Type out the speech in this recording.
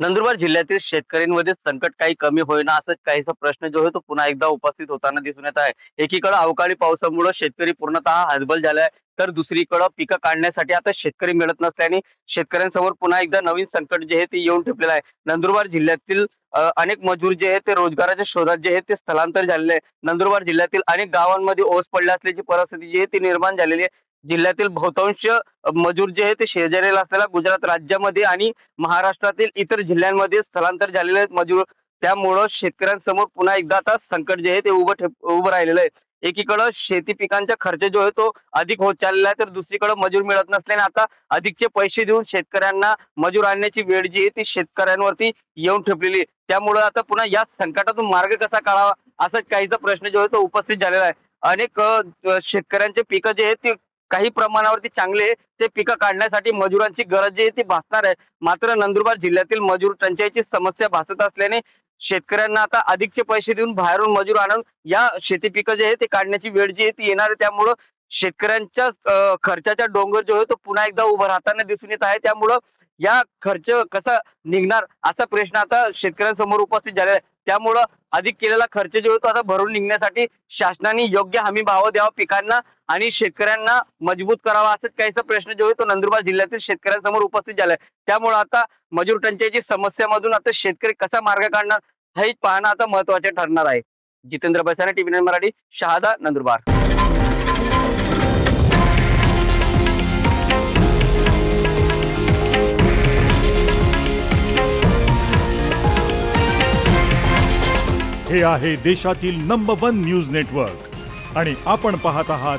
नंदुरबार जिल्ह्यातील शेतकऱ्यांमध्ये संकट काही कमी होईना असं काहीसा प्रश्न जो आहे तो पुन्हा एकदा उपस्थित होताना दिसून येत आहे. एकीकडे अवकाळी पावसामुळे शेतकरी पूर्णतः हजबल झालाय तर दुसरीकडे पिकं काढण्यासाठी आता शेतकरी मिळत नसल्याने शेतकऱ्यांसमोर पुन्हा एकदा नवीन संकट जे आहे ते येऊन ठेपलेलं आहे. नंदुरबार जिल्ह्यातील अनेक मजूर जे आहेत ते रोजगाराच्या शोधात जे आहे ते स्थलांतर झालेले आहे. नंदुरबार जिल्ह्यातील अनेक गावांमध्ये ओस पडल्या असल्याची परिस्थिती जी आहे ती निर्माण झालेली आहे. जिल्ह्यातील बहुतांश मजूर जे आहे ते शेजारील असलेल्या गुजरात राज्यामध्ये आणि महाराष्ट्रातील इतर जिल्ह्यांमध्ये स्थलांतर झालेले आहेत मजूर. त्यामुळं शेतकऱ्यांसमोर पुन्हा एकदा आता संकट जे आहे ते उभं ठेप उभं राहिलेलं आहे. एकीकडं शेती पिकांचा खर्च जो आहे तो अधिक होत चाललेला आहे तर दुसरीकडे मजूर मिळत नसल्याने आता अधिकचे पैसे देऊन शेतकऱ्यांना मजूर आणण्याची वेळ जी आहे ती शेतकऱ्यांवरती येऊन ठेपलेली आहे. त्यामुळं आता पुन्हा या संकटातून मार्ग कसा काढावा असा काहीचा प्रश्न जो आहे तो उपस्थित झालेला आहे. अनेक शेतकऱ्यांचे पिकं जे आहेत ते काही प्रमाणावरती चांगले ते पिकं काढण्यासाठी मजुरांची गरज जी आहे ती भासणार आहे. मात्र नंदुरबार जिल्ह्यातील मजूर टंचाईची समस्या भासत असल्याने शेतकऱ्यांना आता अधिकचे पैसे देऊन बाहेरून मजूर आणून या शेती पिकं जे आहे ते काढण्याची वेळ जी आहे ती येणार आहे. त्यामुळं शेतकऱ्यांच्या खर्चाचा डोंगर जो आहे तो पुन्हा एकदा उभा राहताना दिसून येत आहे. त्यामुळं या खर्च कसा निघणार असा प्रश्न आता शेतकऱ्यांसमोर उपस्थित झालेला आहे. त्यामुळं अधिक केलेला खर्च जो आहे तो आता भरून निघण्यासाठी शासनाने योग्य हमी भाव द्यावा पिकांना आणि शेतकऱ्यांना मजबूत करावा असंच काहीचा प्रश्न जो आहे तो नंदुरबार जिल्ह्यातील शेतकऱ्यांसमोर उपस्थित झालाय. त्यामुळे आता मजूर टंचाईची समस्यामधून आता शेतकरी कसा मार्ग काढणार हे पाहणं आता महत्त्वाचे ठरणार आहे. जितेंद्र बसाने टीव्ही मराठी शहादा नंदुरबार. हे आहे देशातील नंबर वन न्यूज नेटवर्क आणि आपण पाहत आहात